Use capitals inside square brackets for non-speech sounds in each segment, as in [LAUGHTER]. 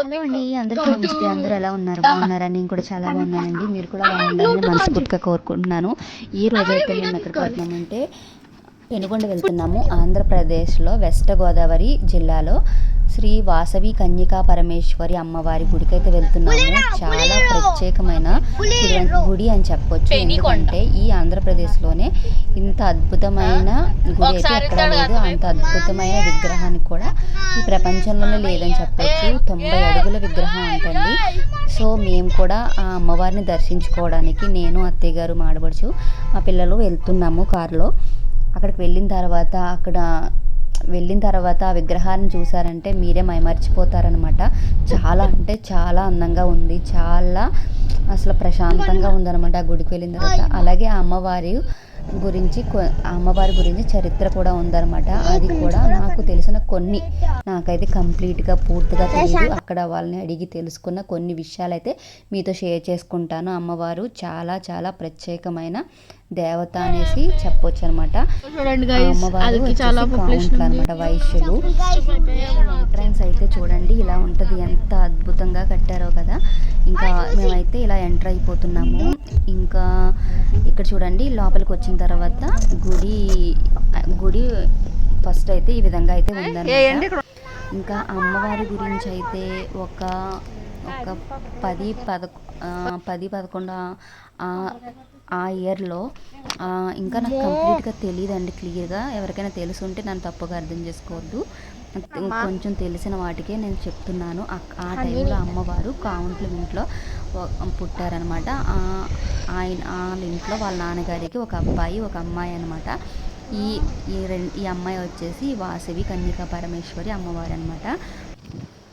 Hello అండి అందరికీ నమస్తే. అందరూ ఎలా ఉన్నారు? బాగున్నారా? నేను కూడా చాలా బాగున్నానండి. మీరు కూడా బాగుండాలని మనస్ఫూర్తిగా కోరుకుంటున్నాను. ఈ రోజు అయితే మేము ఎక్కడికి వెళ్తున్నామంటే పెనుగొండ వెళ్తున్నాము. ఆంధ్రప్రదేశ్లో వెస్ట్ గోదావరి జిల్లాలో. శ్రీ వాసవి కన్యకా పరమేశ్వరి అమ్మవారి గుడికి అయితే వెళ్తున్నాము చాలా ప్రత్యేకమైన గుడి- అని చెప్పొచ్చు. ఎందుకంటే ఈ ఆంధ్రప్రదేశ్లోనే ఇంత అద్భుతమైన గుడి అయితే ఎక్కడ లేదు. అంత అద్భుతమైన విగ్రహానికి కూడా ఈ ప్రపంచంలోనే లేదని చెప్పొచ్చు. తొంభై అడుగుల విగ్రహం అంటండి. సో మేము కూడా ఆ అమ్మవారిని దర్శించుకోవడానికి నేను అత్తయ్య గారు మాడబడుచు మా పిల్లలు వెళ్తున్నాము కారులో. అక్కడికి వెళ్ళిన తర్వాత అక్కడ వెళ్ళిన తర్వాత ఆ విగ్రహాన్ని చూసారంటే మీరే మైమర్చిపోతారనమాట. చాలా అంటే చాలా అందంగా ఉంది. చాలా అసలు ప్రశాంతంగా ఉందన్నమాట ఆ గుడికి వెళ్ళిన తర్వాత. అలాగే ఆ అమ్మవారి గురించి అమ్మవారి గురించి చరిత్ర కూడా ఉందన్నమాట అది కూడా నాకు తెలిసిన కొన్ని నాకైతే కంప్లీట్గా పూర్తిగా తెలియదు అక్కడ వాళ్ళని అడిగి తెలుసుకున్న కొన్ని విషయాలు అయితే మీతో షేర్ చేసుకుంటాను. అమ్మవారు చాలా చాలా ప్రత్యేకమైన దేవత అనేసి చెప్పొచ్చు అనమాట అమ్మవారు చాలా అనమాట వైశ్యులు. ఎంట్రన్స్ అయితే చూడండి ఇలా ఉంటది. ఎంత అద్భుతంగా కట్టారో కదా. ఇంకా మేమైతే ఇలా ఎంటర్ అయిపోతున్నాము. ఇంకా ఇక్కడ చూడండి లోపలికి వచ్చిన తర్వాత గుడి గుడి ఫస్ట్ అయితే ఈ విధంగా అయితే ఉందన్నమాట. ఇంకా అమ్మవారి గురించి అయితే ఒక ఒక పది పదకొ ఆ, పది పదకొండు ఆ- ఇయర్లో ఇంకా నాకు కంప్లీట్గా తెలియదండి క్లియర్గా. ఎవరికైనా తెలిసి ఉంటే నన్ను తప్పుగా అర్థం చేసుకోవద్దు. కొంచెం తెలిసిన వాటికే నేను చెప్తున్నాను. ఆ- ఆ టైంలో అమ్మవారు కాంప్లిమెంట్లో పుట్టారనమాట. ఆయన వాళ్ళ ఇంట్లో వాళ్ళ నాన్నగారికి ఒక అబ్బాయి ఒక అమ్మాయి అనమాట. ఈ ఈ రెండు ఈ అమ్మాయి వచ్చేసి వాసవి కన్యకా పరమేశ్వరి అమ్మవారు అనమాట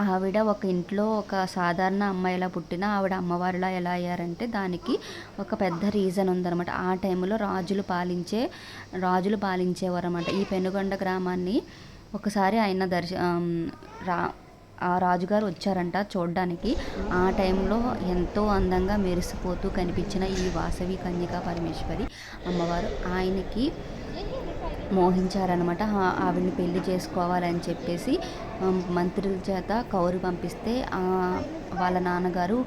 ఆవిడ ఒక ఇంట్లో ఒక సాధారణ అమ్మాయిలా పుట్టిన ఆవిడ అమ్మవారిలా ఎలా అయ్యారంటే దానికి ఒక పెద్ద రీజన్ ఉందన్నమాట. ఆ టైంలో రాజులు పాలించే రాజులు పాలించేవారు అనమాట ఈ పెనుగొండ గ్రామాన్ని ఒకసారి ఆయన దర్శ రా ఆ రాజుగారు వచ్చారంట చూడడానికి. ఆ టైంలో ఎంతో అందంగా మెరిసిపోతూ కనిపించిన ఈ వాసవి కన్యకా పరమేశ్వరి అమ్మవారు ఆయనకి మోహించారనమాట ఆవిడని పెళ్ళి చేసుకోవాలని చెప్పేసి మంత్రుల చేత కౌరు పంపిస్తే వాళ్ళ నాన్నగారు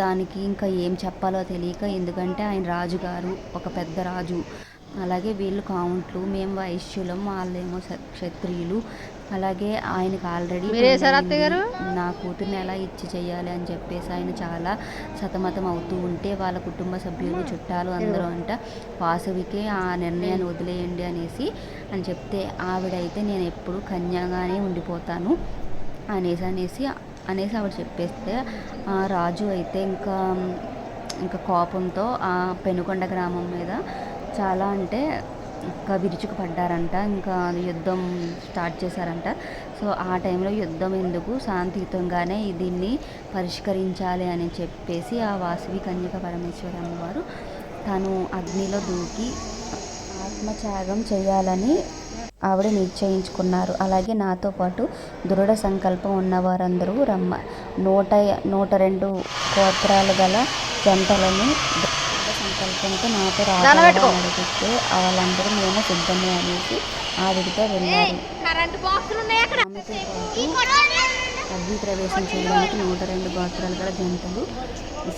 దానికి ఇంకా ఏం చెప్పాలో తెలియక ఎందుకంటే ఆయన రాజుగారు ఒక పెద్ద రాజు. అలాగే వీళ్ళు కౌంట్లు మేము వైశ్యులం వాళ్ళేమో క్షత్రియులు అలాగే ఆయనకు ఆల్రెడీ? నా కూతుర్ని ఎలా ఇచ్చి చేయాలి అని చెప్పేసి ఆయన చాలా సతమతం అవుతూ ఉంటే వాళ్ళ కుటుంబ సభ్యులు చుట్టాలు అందరూ అంట వాసవికే ఆ నిర్ణయాన్ని వదిలేయండి అనేసి అని చెప్తే ఆవిడైతే నేను ఎప్పుడు కన్యాగానే ఉండిపోతాను అనేసి అనేసి అనేసి ఆవిడ చెప్పేస్తే ఆ రాజు అయితే ఇంకా ఇంకా కోపంతో ఆ పెనుకొండ గ్రామం మీద చాలా అంటే ఇంకా విరుచుకుపడ్డారంట ఇంకా యుద్ధం స్టార్ట్ చేశారంట. సో ఆ టైంలో యుద్ధం ఎందుకు? శాంతియుతంగానే దీన్ని పరిష్కరించాలి అని చెప్పేసి ఆ వాసవి కన్యక పరమేశ్వరి అమ్మవారు తను అగ్నిలో దూకి ఆత్మత్యాగం చేయాలని ఆవిడ నిశ్చయించుకున్నారు. అలాగే నాతో పాటు దృఢ సంకల్పం ఉన్నవారందరూ రమ్మ. నూట నూట రెండు గోత్రాలు గల జంటలను సంకల్పంతో నాతో రావాలని అడిగితే వాళ్ళందరూ మేము సిద్ధమే అనేసి ఆవిడతో వెళ్ళారు. ఆమెతో పాటు అగ్ని ప్రవేశం చేయడానికి నూట రెండు గోత్రాలు గల జంటలు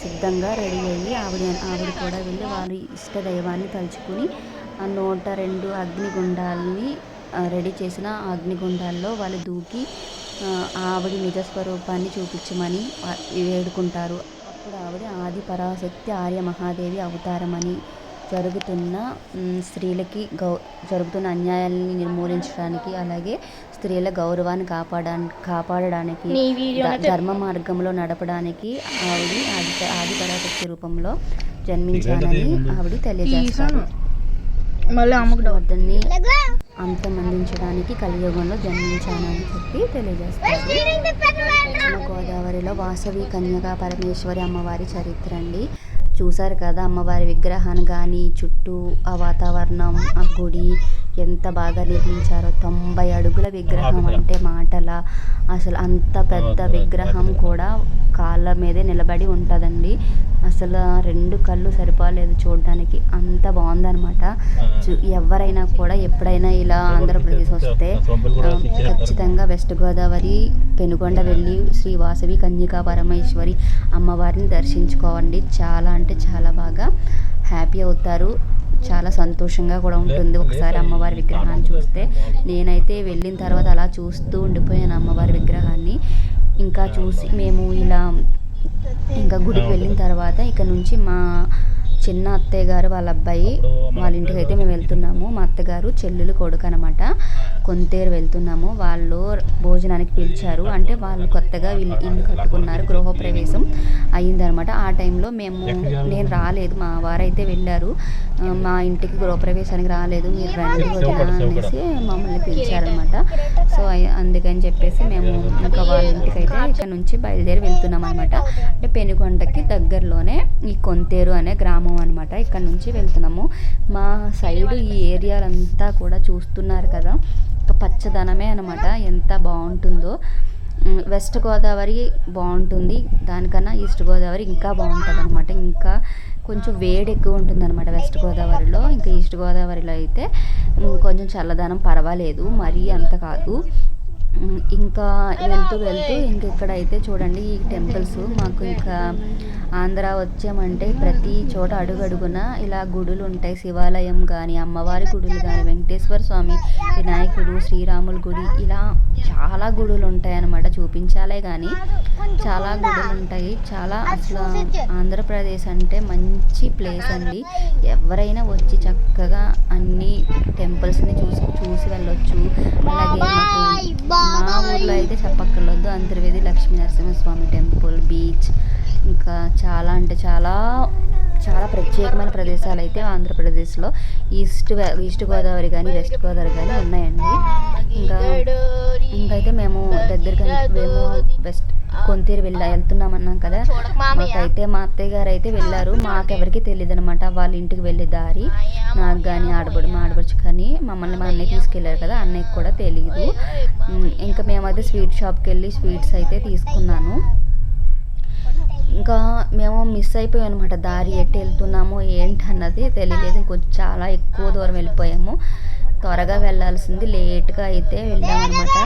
సిద్ధంగా రెడీ అయ్యి ఆవిడ ఆవిడ కూడా వెళ్ళి వారి ఇష్ట దైవాన్ని తలుచుకుని ఆ నూట రెండు అగ్నిగుండాలని రెడీ చేసిన అగ్నిగుండాల్లో వాళ్ళు దూకి ఆవిడ నిజ స్వరూపాన్ని చూపించమని వేడుకుంటారు. అప్పుడు ఆవిడ ఆది పరాశక్తి ఆర్య మహాదేవి అవతారమని జరుగుతున్న స్త్రీలకి గౌ జరుగుతున్న అన్యాయాలని నిర్మూలించడానికి అలాగే స్త్రీల గౌరవాన్ని కాపాడడానికి కాపాడడానికి ధర్మ మార్గంలో నడపడానికి ఆవిడ ఆది ఆది పరాశక్తి రూపంలో జన్మించానని ఆవిడ తెలియజేస్తారు. మళ్ళీ అమ్మకు అంతమందించడానికి కలియుగంలో జన్మించానని చెప్పి తెలియజేస్తారు పశ్చిమ గోదావరిలో వాసవి కన్యగా పరమేశ్వరి అమ్మవారి చరిత్ర అండి. చూసారు కదా అమ్మవారి విగ్రహాన్ని కానీ చుట్టూ ఆ వాతావరణం ఆ గుడి ఎంత బాగా నిర్మించారో తొంభై అడుగుల విగ్రహం అంటే మాటల. అసలు అంత పెద్ద విగ్రహం కూడా కాళ్ళ మీదే నిలబడి ఉంటుందండి. అసలు రెండు కళ్ళు సరిపోలేదు చూడడానికి. అంత బాగుందనమాట ఎవరైనా కూడా ఎప్పుడైనా ఇలా ఆంధ్రప్రదేశ్ వస్తే ఖచ్చితంగా వెస్ట్ గోదావరి పెనుగొండ వెళ్ళి శ్రీ వాసవి కన్యకా పరమేశ్వరి అమ్మవారిని దర్శించుకోవండి. చాలా అంటే చాలా బాగా హ్యాపీ అవుతారు. చాలా సంతోషంగా కూడా ఉంటుంది ఒకసారి అమ్మవారి విగ్రహాన్ని చూస్తే. నేనైతే వెళ్ళిన తర్వాత అలా చూస్తూ ఉండిపోయాను అమ్మవారి విగ్రహాన్ని. ఇంకా చూసి మేము ఇలా ఇంకా గుడికి వెళ్ళిన తర్వాత ఇక నుంచి మా చిన్న అత్తయ్య గారు వాళ్ళ అబ్బాయి వాళ్ళ ఇంటికి అయితే మేము వెళ్తున్నాము. మా అత్తగారు చెల్లెలు కొడుకు అనమాట కొంతేరు వెళ్తున్నాము. వాళ్ళు భోజనానికి పిలిచారు. అంటే వాళ్ళు కొత్తగా ఇల్లు ఇల్లు కట్టుకున్నారు గృహప్రవేశం అయ్యిందనమాట ఆ టైంలో మేము నేను రాలేదు. మా వారైతే వెళ్ళారు. మా ఇంటికి గృహప్రవేశానికి రాలేదు. మీరు రండి వదిన అనేసి మమ్మల్ని పిలిచారనమాట సో అయ్- అందుకని చెప్పేసి మేము ఇంకా వాళ్ళ ఇంటికి అయితే ఇక్కడ నుంచి బయలుదేరి వెళ్తున్నాం అనమాట అంటే పెనుకొండకి దగ్గరలోనే ఈ కొంతేరు అనే గ్రామం అనమాట ఇక్కడ నుంచి వెళ్తున్నాము. మా సైడ్ ఈ ఏరియాలంతా కూడా చూస్తున్నారు కదా. ఒక పచ్చదనమే అనమాట ఎంత బాగుంటుందో. వెస్ట్ గోదావరి బాగుంటుంది. దానికన్నా ఈస్ట్ గోదావరి ఇంకా బాగుంటుంది అనమాట ఇంకా కొంచెం వేడి ఎక్కువ ఉంటుంది అనమాట వెస్ట్ గోదావరిలో. ఇంకా ఈస్ట్ గోదావరిలో అయితే కొంచెం చల్లదనం పర్వాలేదు. మరీ అంత కాదు. ఇంకా వెళ్తూ వెళ్తూ ఇంక ఇక్కడైతే చూడండి ఈ టెంపుల్స్. మాకు ఇంకా ఆంధ్ర వచ్చామంటే ప్రతి చోట అడుగడుగున ఇలా గుడులు ఉంటాయి శివాలయం కానీ అమ్మవారి గుడులు కానీ వెంకటేశ్వర స్వామి వినాయకుడు శ్రీరాముల గుడి ఇలా చాలా గుడులు ఉంటాయి అన్నమాట చూపించాలే కానీ చాలా గుడులు ఉంటాయి చాలా అసలు ఆంధ్రప్రదేశ్ అంటే మంచి ప్లేస్ అండి. ఎవరైనా వచ్చి చక్కగా అన్ని టెంపుల్స్ని చూసి చూసి వెళ్ళొచ్చు. ఊర్లో అయితే చెప్పక్కర్లేదు. అంతర్వేది లక్ష్మీ నరసింహస్వామి టెంపుల్ బీచ్ ఇంకా చాలా అంటే చాలా చాలా ప్రత్యేకమైన ప్రదేశాలు అయితే ఆంధ్రప్రదేశ్లో. ఈస్ట్ ఈస్ట్ గోదావరి కానీ వెస్ట్ గోదావరి కానీ ఉన్నాయండి. ఇంకా అయితే మేము దగ్గరికి మేము వెస్ట్ కొంతీరు వెళ్ళా వెళ్తున్నాం అన్నాం కదా. మాకైతే మా అత్తయ్య గారు అయితే వెళ్ళారు. మాకెవరికి తెలియదు అనమాట వాళ్ళ ఇంటికి వెళ్ళే దారి. నాకు కానీ ఆడబడి మా ఆడబడుచు కానీ మమ్మల్ని మా అన్నయ్య తీసుకెళ్ళారు కదా. అన్నయ్యకి కూడా తెలియదు ఇంకా మేమైతే స్వీట్ షాప్కి వెళ్ళి స్వీట్స్ అయితే తీసుకున్నాను. ఇంకా మేము మిస్ అయిపోయాం అనమాట దారి ఎట్టి వెళ్తున్నాము ఏంటి అన్నది తెలియలేదు. ఇంకొంచెం చాలా ఎక్కువ దూరం వెళ్ళిపోయాము. త్వరగా వెళ్ళాల్సింది లేట్గా అయితే వెళ్ళామన్నమాట.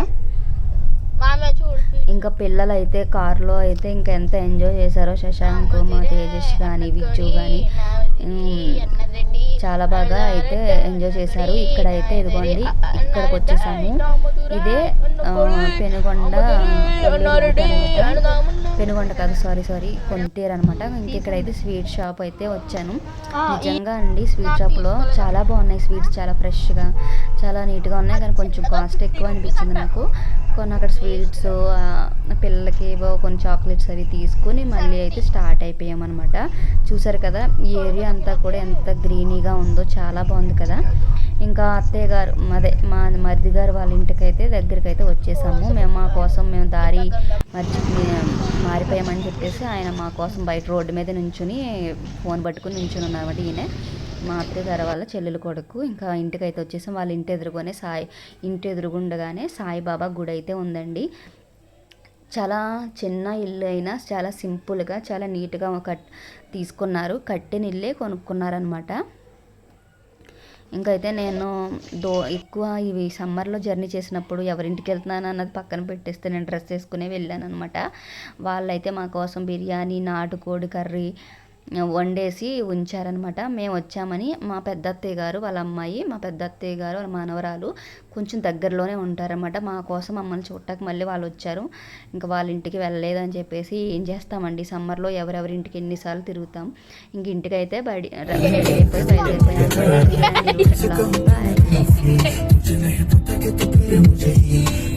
ఇంకా పిల్లలు అయితే కార్లో అయితే ఇంకా ఎంత ఎంజాయ్ చేశారో శశాంక్ మా తేజస్ కానీ విజ్జు కానీ చాలా బాగా అయితే ఎంజాయ్ చేశారు. ఇక్కడ అయితే ఇదిగోండి ఇక్కడికి వచ్చేసాము ఇదే పెనుగొండ పెనుగొండ కాదు సారీ సారీ కొంతేరు అనమాట ఇంక ఇక్కడైతే స్వీట్ షాప్ అయితే వచ్చాను. నిజంగా అండి స్వీట్ షాప్లో చాలా బాగున్నాయి స్వీట్స్ చాలా ఫ్రెష్గా చాలా నీట్గా ఉన్నాయి. కానీ కొంచెం కాస్ట్ ఎక్కువ అనిపించింది నాకు. కొన్ని అక్కడ స్వీట్స్ పిల్లలకి ఏవో కొన్ని చాక్లెట్స్ అవి తీసుకుని మళ్ళీ అయితే స్టార్ట్ అయిపోయామన్నమాట. చూసారు కదా ఈ ఏరియా అంతా కూడా ఎంత గ్రీనీగా ఉందో చాలా బాగుంది కదా. ఇంకా అత్తయ్య గారు అదే మా మరిది గారు వాళ్ళ ఇంటికి అయితే దగ్గరికి అయితే వచ్చేసాము. మేము మా కోసం మేము దారి మర్చి మారిపోయామని చెప్పేసి ఆయన మా కోసం బయట రోడ్డు మీద నుంచుని ఫోన్ పట్టుకుని నుంచుని ఉన్నారన్నమాట ఈయన. మా అత్తయ్య వాళ్ళ చెల్లెలు కొడుకు. ఇంకా ఇంటికి అయితే వచ్చేసాం. వాళ్ళ ఇంటి ఎదురుగానే సాయి ఇంటి ఎదురుగుండగానే సాయిబాబా గుడి అయితే ఉందండి. చాలా చిన్న ఇల్లు అయినా చాలా సింపుల్గా చాలా నీట్గా కట్ తీసుకున్నారు. కట్టిన ఇల్లే కొనుక్కున్నారనమాట ఇంకైతే నేను దో ఎక్కువ ఇవి సమ్మర్లో జర్నీ చేసినప్పుడు ఎవరింటికి వెళ్తున్నాను అన్నది పక్కన పెట్టేస్తే నేను డ్రెస్ వేసుకునే వెళ్ళాను అనమాట వాళ్ళైతే మా కోసం బిర్యానీ నాటుకోడి కర్రీ వండేసి ఉంచారనమాట మేము వచ్చామని మా పెద్ద అత్తయ్య గారు వాళ్ళ అమ్మాయి మా పెద్ద అత్తయ్య గారు వాళ్ళ మనవరాలు కొంచెం దగ్గరలోనే ఉంటారనమాట మా కోసం మమ్మల్ని చూడటానికి మళ్ళీ వాళ్ళు వచ్చారు. ఇంకా వాళ్ళ ఇంటికి వెళ్ళలేదని చెప్పేసి ఏం చేస్తామండి? సమ్మర్లో ఎవరెవరి ఇంటికి ఎన్నిసార్లు తిరుగుతాం? ఇంక ఇంటికైతే బయట రెడీ అయిపోయి బయలుదేరిపోయాను బాయ్ [LAUGHS] [LAUGHS]